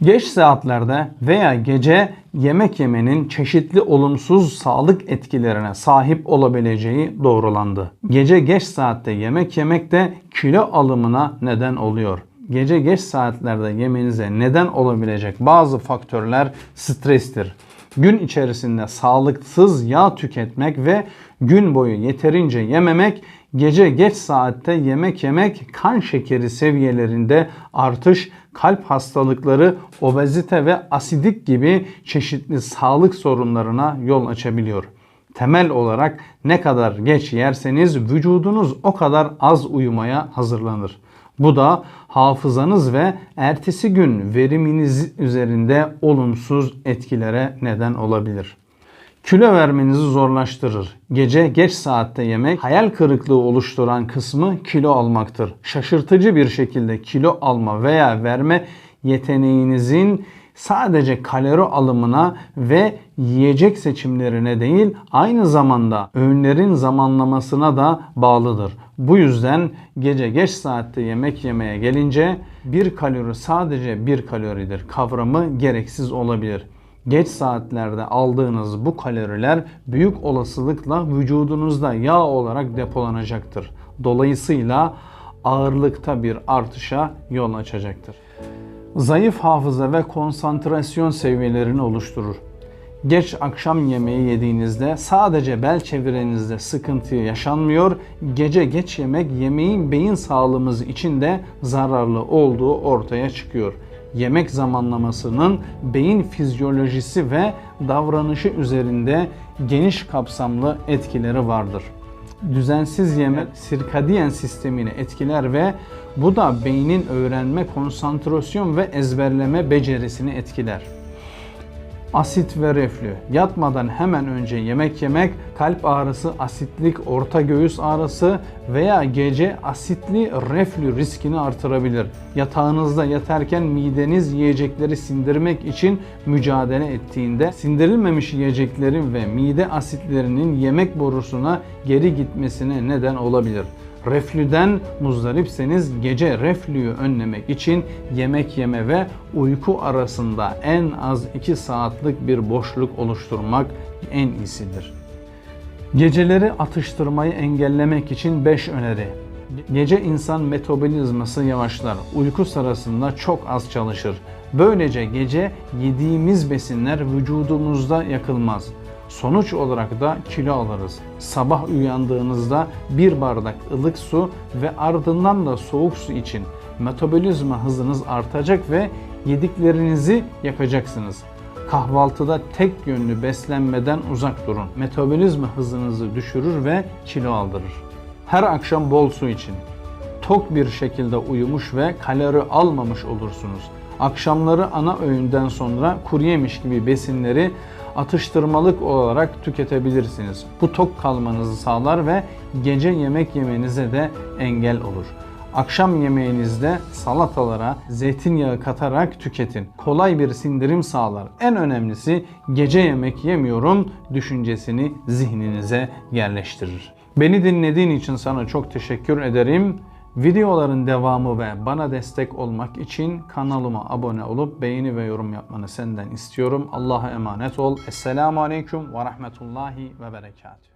Geç saatlerde veya gece yemek yemenin çeşitli olumsuz sağlık etkilerine sahip olabileceği doğrulandı. Gece geç saatte yemek yemek de kilo alımına neden oluyor. Gece geç saatlerde yemenize neden olabilecek bazı faktörler strestir. Gün içerisinde sağlıksız yağ tüketmek ve gün boyu yeterince yememek, gece geç saatte yemek yemek kan şekeri seviyelerinde artış, kalp hastalıkları, obezite ve asidik gibi çeşitli sağlık sorunlarına yol açabiliyor. Temel olarak ne kadar geç yerseniz vücudunuz o kadar az uyumaya hazırlanır. Bu da hafızanız ve ertesi gün veriminiz üzerinde olumsuz etkilere neden olabilir. Kilo vermenizi zorlaştırır. Gece geç saatte yemek hayal kırıklığı oluşturan kısmı kilo almaktır. Şaşırtıcı bir şekilde kilo alma veya verme yeteneğinizin sadece kalori alımına ve yiyecek seçimlerine değil aynı zamanda öğünlerin zamanlamasına da bağlıdır. Bu yüzden gece geç saatte yemek yemeye gelince bir kalori sadece bir kaloridir kavramı gereksiz olabilir. Geç saatlerde aldığınız bu kaloriler büyük olasılıkla vücudunuzda yağ olarak depolanacaktır. Dolayısıyla ağırlıkta bir artışa yol açacaktır. Zayıf hafıza ve konsantrasyon seviyelerini oluşturur. Geç akşam yemeği yediğinizde sadece bel çevrenizde sıkıntı yaşanmıyor. Gece geç yemek yemeğin beyin sağlığımız için de zararlı olduğu ortaya çıkıyor. Yemek zamanlamasının beyin fizyolojisi ve davranışı üzerinde geniş kapsamlı etkileri vardır düzensiz yemek sirkadiyen sistemini etkiler ve bu da beynin öğrenme, konsantrasyon ve ezberleme becerisini etkiler. Asit ve reflü. Yatmadan hemen önce yemek yemek, kalp ağrısı, asitlik, orta göğüs ağrısı veya gece asitli reflü riskini artırabilir. Yatağınızda yatarken mideniz yiyecekleri sindirmek için mücadele ettiğinde sindirilmemiş yiyeceklerin ve mide asitlerinin yemek borusuna geri gitmesine neden olabilir. Reflüden muzdaripseniz gece reflüyü önlemek için yemek yeme ve uyku arasında en az 2 saatlik bir boşluk oluşturmak en iyisidir. Geceleri atıştırmayı engellemek için 5 öneri. Gece insan metabolizması yavaşlar. Uyku sırasında çok az çalışır. Böylece gece yediğimiz besinler vücudumuzda yakılmaz. Sonuç olarak da kilo alırız. Sabah uyandığınızda bir bardak ılık su ve ardından da soğuk su için metabolizma hızınız artacak ve yediklerinizi yakacaksınız. Kahvaltıda tek yönlü beslenmeden uzak durun. Metabolizma hızınızı düşürür ve kilo aldırır. Her akşam bol su için. Tok bir şekilde uyumuş ve kalori almamış olursunuz. Akşamları ana öğünden sonra kuru yemiş gibi besinleri atıştırmalık olarak tüketebilirsiniz. Bu tok kalmanızı sağlar ve gece yemek yemenize de engel olur. Akşam yemeğinizde salatalara zeytinyağı katarak tüketin. Kolay bir sindirim sağlar. En önemlisi gece yemek yemiyorum düşüncesini zihninize yerleştirir. Beni dinlediğin için sana çok teşekkür ederim. Videoların devamı ve bana destek olmak için kanalıma abone olup beğeni ve yorum yapmanı senden istiyorum. Allah'a emanet ol. Esselamu Aleyküm ve Rahmetullahi ve Berekatuhu.